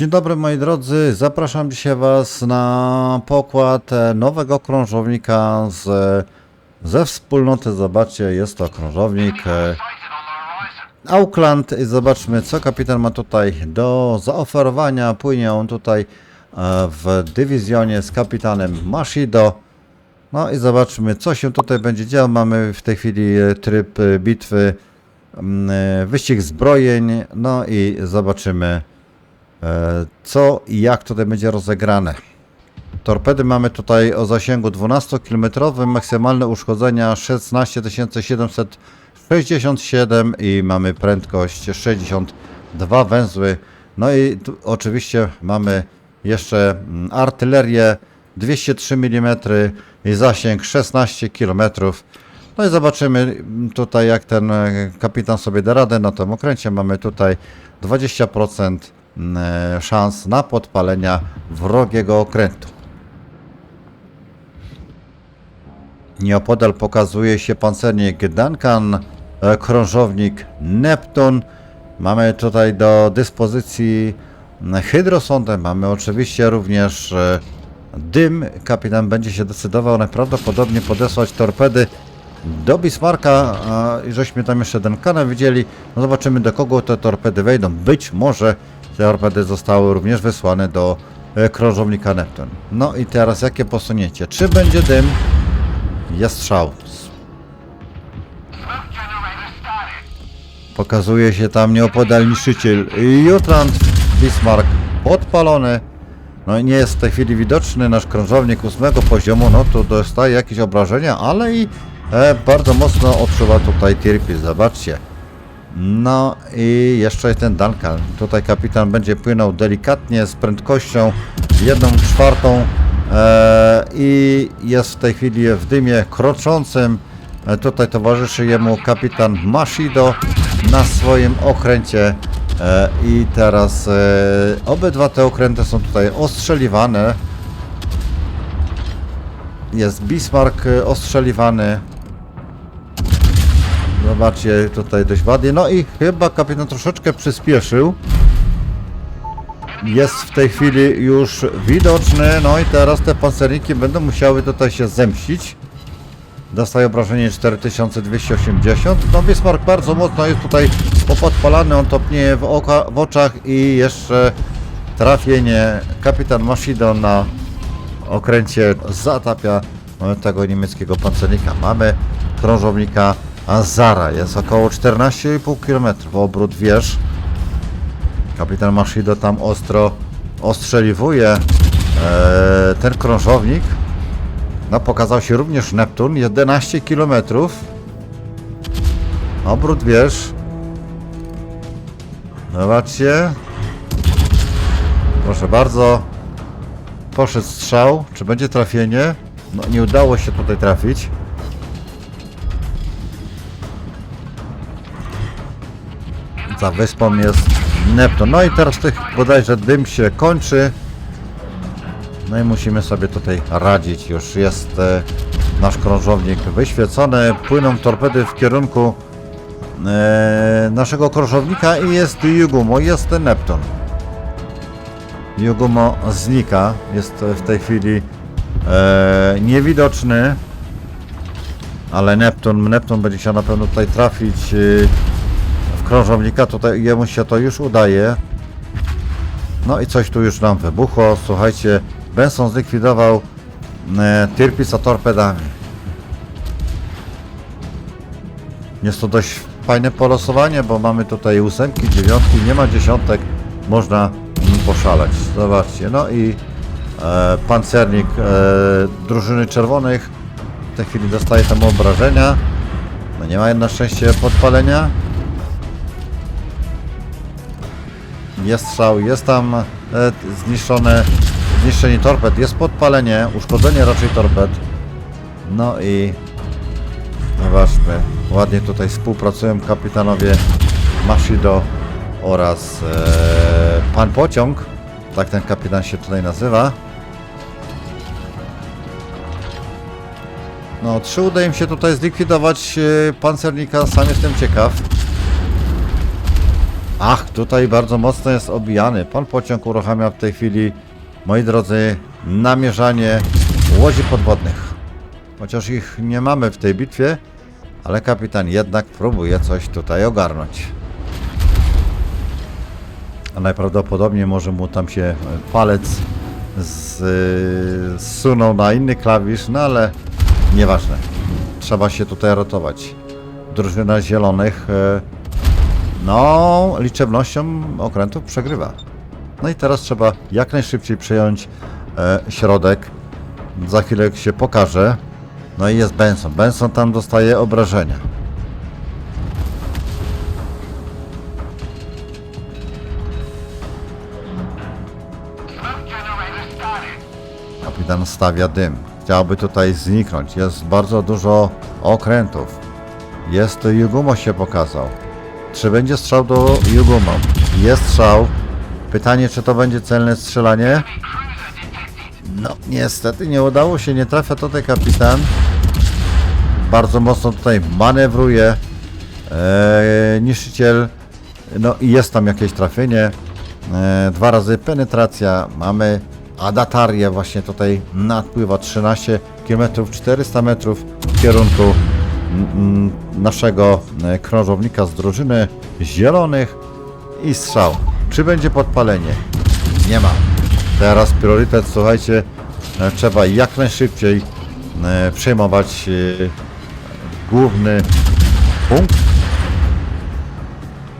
Dzień dobry moi drodzy, zapraszam dzisiaj Was na pokład e, nowego krążownika z, ze wspólnoty. Zobaczcie, jest to krążownik e, Auckland i zobaczmy co kapitan ma tutaj do zaoferowania. Płynie on tutaj e, w dywizjonie z kapitanem Mashido. No i zobaczmy co się tutaj będzie działo. Mamy w tej chwili e, tryb e, bitwy, mm, e, wyścig zbrojeń, no i zobaczymy E, co i jak tutaj będzie rozegrane. Torpedy mamy tutaj o zasięgu 12 km, maksymalne uszkodzenia 16 767 i mamy prędkość 62 węzły. No i tu oczywiście mamy jeszcze mm, artylerię 203 mm i zasięg 16 km. No i zobaczymy mm, tutaj jak ten e, kapitan sobie da radę na tym okręcie. Mamy tutaj 20% mm, e, szans na podpalenia wrogiego okrętu. Nieopodal pokazuje się pancernik Duncan, e, krążownik Neptun. Mamy tutaj do dyspozycji mm, hydrosondę, mamy oczywiście również e, dym. Kapitan będzie się decydował najprawdopodobniej podesłać torpedy do Bismarcka i żeśmy tam jeszcze Duncana widzieli. No zobaczymy do kogo te torpedy wejdą. Być może te torpedy zostały również wysłane do e, krążownika Neptun. No i teraz jakie posunięcie? Czy będzie dym? Jest strzał. Pokazuje się tam nieopodal niszczyciel Jutland Bismarck podpalony. No i nie jest w tej chwili widoczny nasz krążownik ósmego poziomu, no tu dostaje jakieś obrażenia, ale i e, bardzo mocno odczuwa tutaj Tirpis, zobaczcie. No i jeszcze ten Duncan. Tutaj kapitan będzie płynął delikatnie z prędkością jedną czwartą e, i jest w tej chwili w dymie kroczącym. E, tutaj towarzyszy jemu kapitan Mashido na swoim okręcie. E, I teraz e, obydwa te okręty są tutaj ostrzeliwane. Jest Bismarck e, ostrzeliwany. Zobaczcie tutaj dość ładnie. No i chyba kapitan troszeczkę przyspieszył. Jest w tej chwili już widoczny. No i teraz te pancerniki będą musiały tutaj się zemścić. Dostaje obrażenie 4280. No Bismarck bardzo mocno jest tutaj popodpalany, on topnieje w, oka, w oczach i jeszcze trafienie kapitan Mashido na okręcie zatapia no, tego niemieckiego pancernika. Mamy krążownika Azara, jest około 14,5 km obrót wież. Kapitan Mashido tam ostro ostrzeliwuje e, ten krążownik. No, pokazał się również Neptun, 11 km. Obrót wież. Zobaczcie. Proszę bardzo. Poszedł strzał. Czy będzie trafienie? No, nie udało się tutaj trafić. Za wyspą jest Neptun. No i teraz tych bodajże dym się kończy. No i musimy sobie tutaj radzić. Już jest e, nasz krążownik wyświecony. Płyną torpedy w kierunku e, naszego krążownika i jest Jugumo, jest Neptun. Jugumo znika. Jest w tej chwili e, niewidoczny. Ale Neptun, Neptun będzie chciał na pewno tutaj trafić e, krążownika. Tutaj jemu się to już udaje. No i coś tu już nam wybuchło. Słuchajcie, Benson zlikwidował e, Tirpisa torpedami. Jest to dość fajne polosowanie, bo mamy tutaj ósemki, dziewiątki, nie ma dziesiątek. Można poszaleć. Zobaczcie. No i e, pancernik e, drużyny czerwonych w tej chwili dostaje tam obrażenia. No nie ma na szczęście podpalenia. Jest strzał, jest tam e, zniszczone, zniszczenie torped, jest podpalenie, uszkodzenie raczej torped. No i zobaczmy, ładnie tutaj współpracują kapitanowie Mashido oraz e, Pan Pociąg, tak ten kapitan się tutaj nazywa. No, czy uda im się tutaj zlikwidować e, pancernika, sam jestem ciekaw. Ach, tutaj bardzo mocno jest obijany. Pan pociąg uruchamia w tej chwili, moi drodzy, namierzanie łodzi podwodnych. Chociaż ich nie mamy w tej bitwie, ale kapitan jednak próbuje coś tutaj ogarnąć. A najprawdopodobniej może mu tam się palec zsunął na inny klawisz, no ale nieważne. Trzeba się tutaj ratować. Drużyna zielonych e, no, liczebnością okrętów przegrywa. No i teraz trzeba jak najszybciej przejąć e, środek. Za chwilę się pokaże. No i jest Benson. Benson tam dostaje obrażenia. Kapitan stawia dym. Chciałby tutaj zniknąć. Jest bardzo dużo okrętów. Jest Jugumo się pokazał. Czy będzie strzał do Jugumo? Jest strzał. Pytanie, czy to będzie celne strzelanie? No, niestety nie udało się, nie trafia tutaj kapitan. Bardzo mocno tutaj manewruje. Eee, niszczyciel. No i jest tam jakieś trafienie. Eee, dwa razy penetracja. Mamy Adatarię właśnie tutaj nadpływa 13 km 400 metrów w kierunku naszego e, krążownika z drużyny zielonych i strzał. Czy będzie podpalenie? Nie ma. Teraz priorytet, słuchajcie, e, trzeba jak najszybciej e, przejmować główny punkt.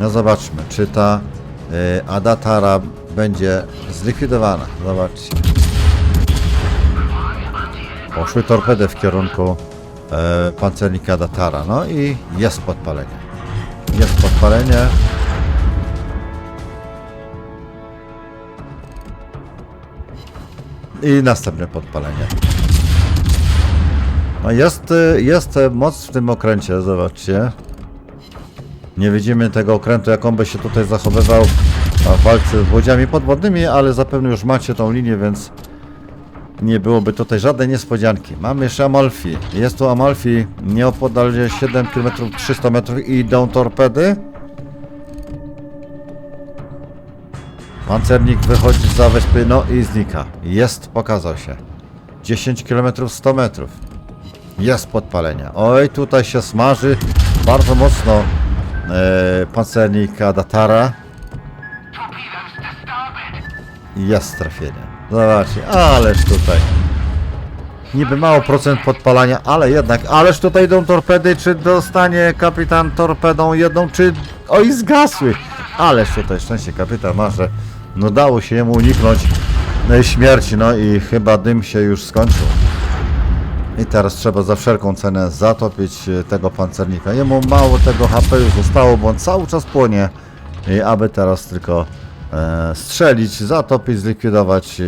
No zobaczmy, czy ta Adatara będzie zlikwidowana. Zobaczcie. Poszły torpedy w kierunku e, pancernika Adatara. No i jest podpalenie. Jest podpalenie. I następne podpalenie. No jest, y, jest moc w tym okręcie, zobaczcie. Nie widzimy tego okrętu, jak on by się tutaj zachowywał w walce z łodziami podwodnymi, ale zapewne już macie tą linię, więc nie byłoby tutaj żadnej niespodzianki. Mamy jeszcze Amalfi. Jest tu Amalfi, nieopodal 7 km 300 metrów i idą torpedy. Pancernik wychodzi za wyspy, no i znika. Jest, pokazał się. 10 km 100 metrów. Jest podpalenie. Oj, tutaj się smaży bardzo mocno e, pancernik Adatara. Jest trafienie. Zobaczcie, ależ tutaj. Niby mało procent podpalania, ale jednak, ależ tutaj idą torpedy, czy dostanie kapitan torpedą jedną, czy... Oj, zgasły! Ależ tutaj szczęście kapitan ma, że no dało się jemu uniknąć e, śmierci, no i chyba dym się już skończył. I teraz trzeba za wszelką cenę zatopić e, tego pancernika. Jemu mało tego HP już zostało, bo on cały czas płonie. I aby teraz tylko strzelić, zatopić, zlikwidować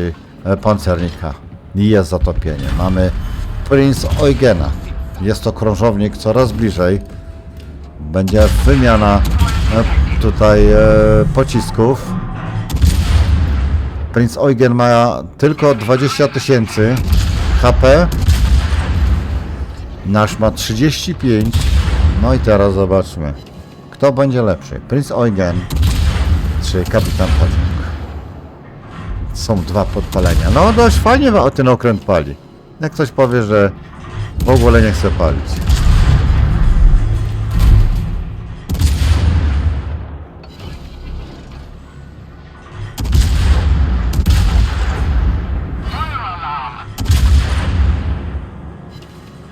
e, pancernika. I jest zatopienie. Mamy Prince Eugena. Jest to krążownik coraz bliżej. Będzie wymiana e, tutaj e, pocisków. Prince Eugen ma tylko 20 tysięcy HP. Nasz ma 35. No i teraz zobaczmy. Kto będzie lepszy? Prince Eugen czy Kapitan Pociąg? Są dwa podpalenia. No dość fajnie wa- ten okręt pali. Jak ktoś powie, że w ogóle nie chce palić.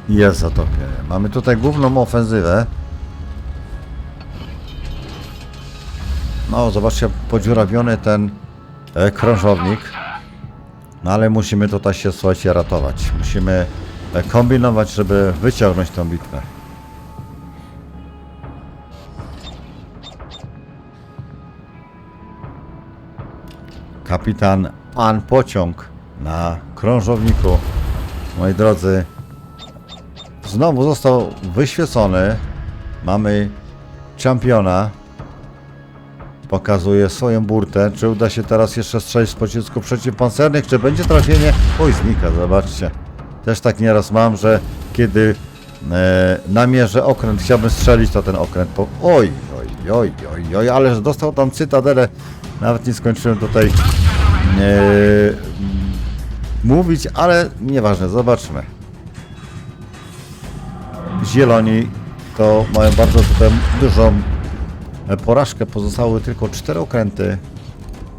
Jest zatopienie. Mamy tutaj główną ofensywę. No, zobaczcie, podziurawiony ten e, krążownik. No ale musimy tutaj się, słuchajcie, ratować. Musimy e, kombinować, żeby wyciągnąć tą bitwę. Kapitan Pan Pociąg na krążowniku. Moi drodzy, znowu został wyświecony. Mamy czempiona. Pokazuje swoją burtę. Czy uda się teraz jeszcze strzelić z pocisków przeciwpancernych? Czy będzie trafienie? Oj, znika, zobaczcie. Też tak nieraz mam, że kiedy e, namierzę okręt, chciałbym strzelić, to ten okręt po... Oj, oj, oj, oj, oj, oj, ależ dostał tam cytadelę. Nawet nie skończyłem tutaj e, mówić, ale nieważne, zobaczmy. Zieloni to mają bardzo tutaj dużą porażkę. Pozostały tylko cztery okręty.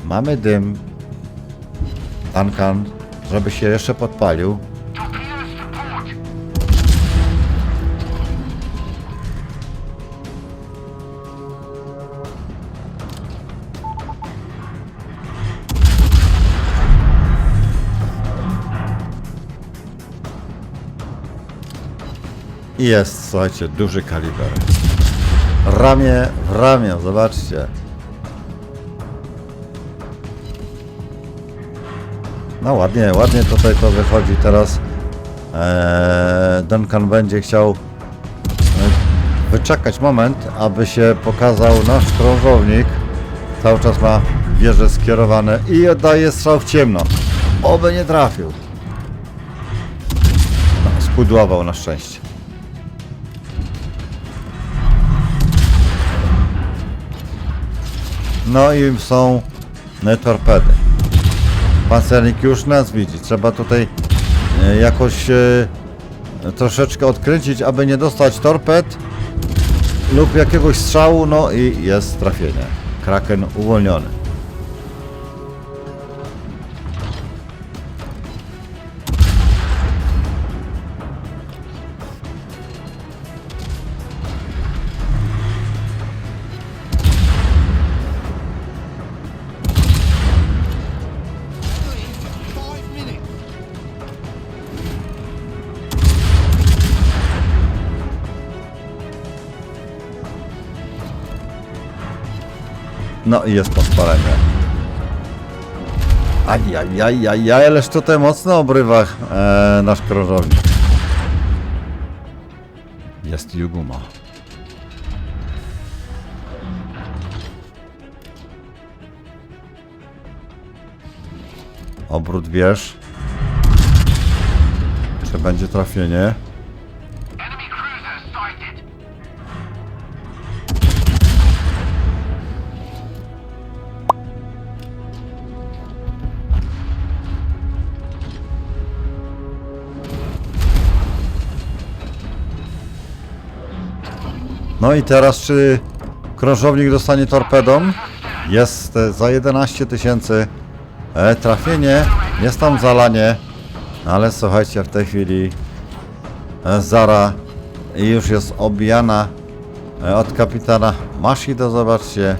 Mamy dym. Duncan, żeby się jeszcze podpalił. Jest, słuchajcie, duży kaliber. Ramię w ramię, zobaczcie. No ładnie, ładnie tutaj to wychodzi teraz. Eee, Duncan będzie chciał e, wyczekać moment, aby się pokazał nasz krążownik. Cały czas ma wieże skierowane i oddaje strzał w ciemno. Oby nie trafił. No, spudłował na szczęście. No i są e, torpedy. Pancernik już nas widzi. Trzeba tutaj e, jakoś e, troszeczkę odkręcić, aby nie dostać torped lub jakiegoś strzału. No i jest trafienie. Kraken uwolniony. No i jest podpalenie. Ajajajajaj, ależ tutaj mocno obrywa e, nasz krążownik. Jest Juguma. Obrót wież. Czy będzie trafienie? No i teraz czy krążownik dostanie torpedą? Jest e, za 11 tysięcy e, trafienie, jest tam zalanie, ale słuchajcie, w tej chwili e, Zara już jest obijana e, od kapitana Mashido, zobaczcie.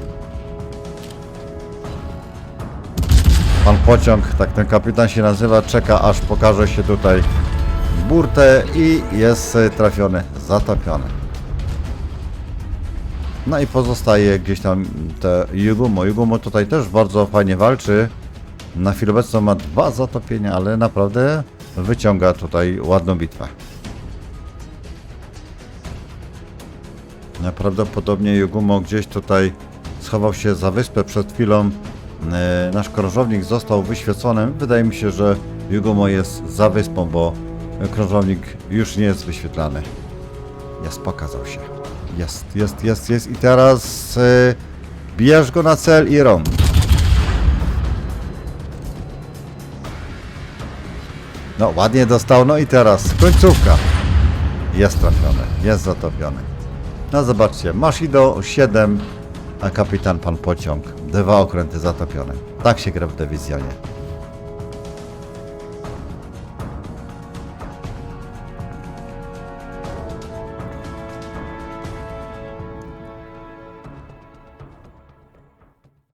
Pan pociąg, tak ten kapitan się nazywa, czeka aż pokaże się tutaj burtę i jest trafiony, zatopiony. No i pozostaje gdzieś tam te Yugumo. Yugumo tutaj też bardzo fajnie walczy. Na chwilę obecną ma dwa zatopienia, ale naprawdę wyciąga tutaj ładną bitwę. Prawdopodobnie Yugumo gdzieś tutaj schował się za wyspę przed chwilą. E, Nasz krążownik został wyświecony. Wydaje mi się, że Yugumo jest za wyspą, bo krążownik już nie jest wyświetlany. Jest, pokazał się. Jest, jest, jest, jest. I teraz y, bierz go na cel i rom. No, ładnie dostał. No i teraz końcówka. Jest trafiony, jest zatopiony. No zobaczcie, Mashido 7, a kapitan pan pociąg. Dwa okręty zatopione. Tak się gra w dywizjonie.